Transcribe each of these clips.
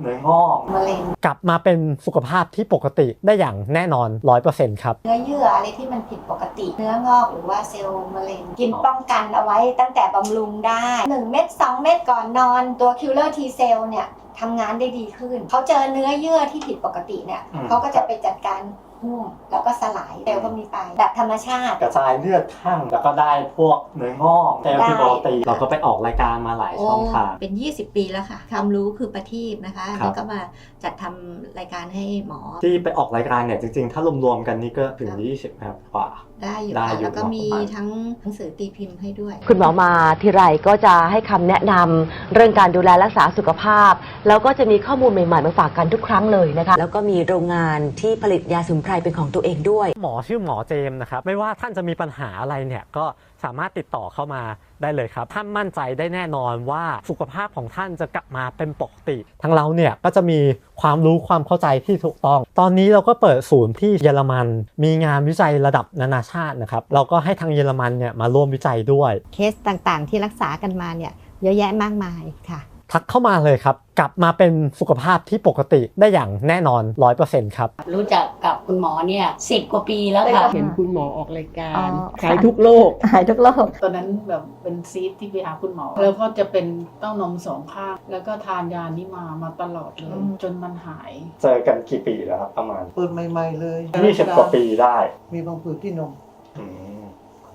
เนื้องอกมะเร็งกลับมาเป็นสุขภาพที่ปกติได้อย่างแน่นอน 100%ครับ เนื้อเยื่ออะไรที่มันผิดปกติ เนื้องอกหรือว่าเซลล์มะเร็ง กินป้องกันเอาไว้ตั้งแต่บำรุงได้ 1 เม็ด2 เม็ดก่อนนอน ตัวคิลเลอร์ทีเซลเนี่ยทำงานได้ดีขึ้น เขาเจอเนื้อเยื่อที่ผิดปกติเนี่ย เขาก็จะไปจัดการ หุ้มแล้วก็สลายเซลล์ก็มีไปแบบธรรมชาติ กระจายเลือดข้างแล้วก็ได้พวกเนื้องอกเซลล์ที่ปกติเราก็ไปออกรายการมาหลายช่องทาง เป็น 20 ปีแล้วค่ะความรู้คือประทีปนะคะ ครับ แล้วก็มาจัดทำรายการให้หมอที่ไปออกรายการเนี่ยจริงๆ ถ้ารวมๆกันนี่ก็ถึง 20ครับกว่า ได้อยู่ได้ค่ะอยู่แล้วก็เนอะมีประมาณ ทั้งหนังสือตีพิมพ์ให้ด้วย คุณหมอมาทีไรก็จะให้คำแนะนำ เรื่องการดูแลรักษาสุขภาพ แล้วก็จะมีข้อมูลใหม่ๆมาฝากกันทุกครั้งเลยนะคะ แล้วก็มีโรงงานที่ผลิตยาสมุนไพรเป็นของตัวเองด้วย หมอชื่อหมอเจมส์นะครับ ไม่ว่าท่านจะมีปัญหาอะไรเนี่ยก็สามารถติดต่อเข้ามาได้เลยครับ ท่านมั่นใจได้แน่นอนว่าสุขภาพของท่านจะกลับมาเป็นปกติทางเราเนี่ยก็จะมีความรู้ความเข้าใจที่ถูกต้อง ตอนนี้เราก็เปิดศูนย์ที่เยอรมัน มีงานวิจัยระดับนานาชาตินะครับ เราก็ให้ทางเยอรมันเนี่ยมาร่วมวิจัยด้วย เคสต่างๆ ที่รักษากันมาเนี่ย เยอะแยะมากมายค่ะทักเข้ามาเลยครับ กลับมาเป็นสุขภาพที่ปกติได้อย่างแน่นอน 100%ครับ รู้จักกับคุณหมอเนี่ยสิบกว่าปีแล้วค่ะ เห็นคุณหมอออกรายการอ๋อ ขายทุกโลกหายทุกโรค ตอนนั้นแบบเป็นซีดที่ไปหาคุณหมอ แล้วก็จะเป็นเต้านมสองข้าง แล้วก็ทานยานี้มามาตลอดเลย จนมันหาย เจอกันกี่ปีแล้วครับประมาณ เปิดใหม่ ๆ เลย20 กว่าปีได้มีบางผืดที่นม อืม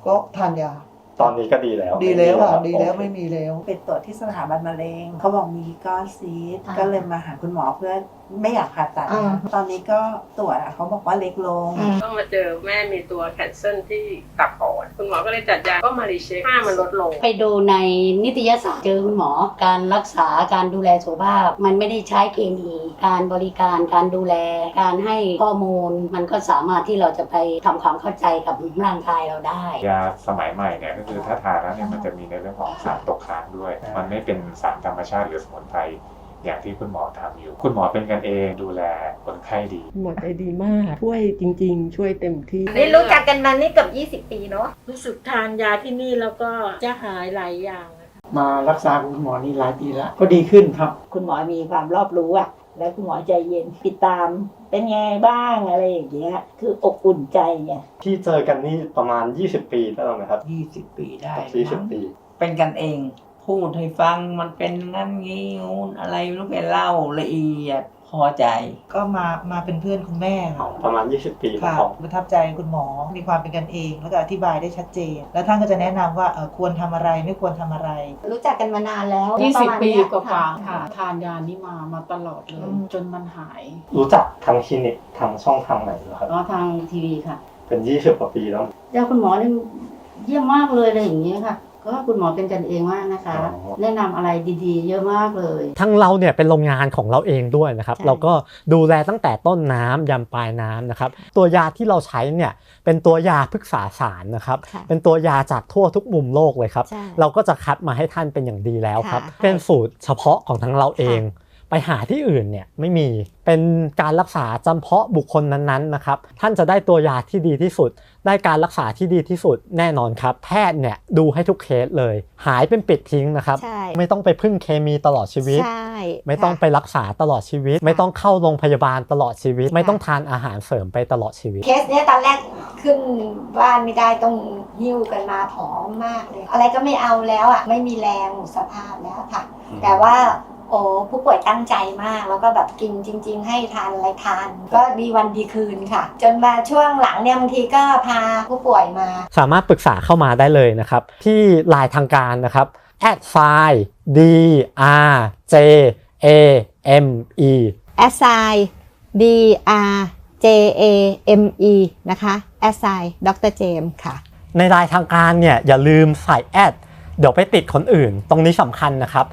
ก็ทานยา ตอนนี้ก็ดีแล้วดีแล้วค่ะไม่ดีมีแล้วโอเคไม่มีแล้ว ไปตรวจที่สถาบันมะเร็งเขาบอกมีก้อนซีดอ่าก็เลยมาหาคุณหมอเพื่อไม่อยากผ่าตัด อ่านะคะตอนนี้ก็ตรวจอะเขาบอกว่าเล็กลงต้องมาเจอแม่มีตัวแคนเซิลที่ตับอ่อน คุณหมอก็เลยจัดยาก็มารีเช็คค่ามันลดลง ไปดูในนิตยสารเจอคุณหมอ การรักษาการดูแลสุขภาพ มันไม่ได้ใช้เคมี การบริการการดูแล การให้ข้อมูล มันก็สามารถที่เราจะไปทำความเข้าใจกับร่างกายเราได้ ยาสมัยใหม่เนี่ยก็คือถ้าทานแล้วเนี่ยมันจะมีในเรื่องของสารตกค้างด้วย มันไม่เป็นสารธรรมชาติหรือสมุนไพรอย่างที่คุณหมอทำอยู่ คุณหมอเป็นกันเองดูแลคนไข้ดี หมอใจดีมาก ช่วยจริง ๆ ช่วยเต็มที่ นี่รู้จักกันมานี่เกือบ20 ปีเนาะ รู้สึกทานยาที่นี่แล้วก็จะหายหลายอย่างอะมารักษาคุณหมอนี่หลายปีแล้ว ก็ดีขึ้นครับ คุณหมอมีความรอบรู้อะ แล้วคุณหมอใจเย็นติดตาม เป็นไงบ้างอะไรอย่างเงี้ย คืออบอุ่นใจไงที่เจอกันนี่ประมาณ 20 ปีได้แล้วไหมครับ 20 ปีได้20 ปี เป็นกันเอง พูดให้ฟังมันเป็นนั่นงี้งูนอะไรไม่รู้ไปเล่าละเอียดพอใจ ก็มามาเป็นเพื่อนคุณแม่อ๋อค่ะประมาณ 20 ปีค่ะของประทับใจคุณหมอมีความเป็นกันเอง แล้วก็อธิบายได้ชัดเจน แล้วท่านก็จะแนะนำว่าเออควรทำอะไรไม่ควรทำอะไร รู้จักกันมานานแล้วประมาณ20ปีเนี้ยกว่าๆค่ะค่ะ ทานยานี้มามาตลอดเลยอืมจนมันหายรู้จักทางคลินิกทางช่องทางไหนเหรอครับ ก็ทางทีวีค่ะเป็น 20 กว่าปีแล้ว ยาคุณหมอนี่เยี่ยมมากเลยอะไรอย่างเงี้ยค่ะ ก็คุณหมอเป็นกันเองมากนะคะ อ๋อ แนะนำอะไรดีๆ เยอะมากเลย ทั้งเราเนี่ยเป็นโรงงานของเราเองด้วยนะครับ ใช่ เราก็ดูแลตั้งแต่ต้นน้ำยันปลายน้ำนะครับ ตัวยาที่เราใช้เนี่ยเป็นตัวยาพฤกษาสารนะครับ ค่ะเป็นตัวยาจากทั่วทุกมุมโลกเลยครับ ใช่ เราก็จะคัดมาให้ท่านเป็นอย่างดีแล้วครับ ค่ะเป็นสูตรเฉพาะของทั้งเราเอง ไปหาที่อื่นเนี่ยไม่มีเป็นการรักษาจำเพาะบุคคลนั้นๆนะครับท่านจะได้ตัวยาที่ดีที่สุด ได้การรักษาที่ดีที่สุดแน่นอนครับ แพทย์เนี่ยดูให้ทุกเคสเลย หายเป็นปิดทิ้งนะครับใช่ไม่ต้องไปพึ่งเคมีตลอดชีวิตใช่ไม่ต้องค่ะไปรักษาตลอดชีวิต ไม่ต้องเข้าโรงพยาบาลตลอดชีวิต ไม่ต้องทานอาหารเสริมไปตลอดชีวิตเคสเนี้ยตอนแรกขึ้นบ้านไม่ได้ต้องหิ้วกันมาผอมมากเลย อะไรก็ไม่เอาแล้วอะไม่มีแรงหมดสภาพแล้วค่ะ แต่ว่า โอ้ผู้ป่วยตั้งใจมาก แล้วก็แบบกินจริง ๆ ให้ทานอะไรทาน ก็ดีวันดีคืนค่ะ จนมาช่วงหลังเนี่ยบางทีก็พาผู้ป่วยมา สามารถปรึกษาเข้ามาได้เลยนะครับ ที่ไลน์ทางการนะครับแอดไฟ d r j a m e a s s i D R J A M E นะคะ a s s i ดรเจมค่ะ ในไลน์ทางการเนี่ยอย่าลืมใส่แอดเดี๋ยวไปติดคนอื่น ตรงนี้สำคัญนะครับ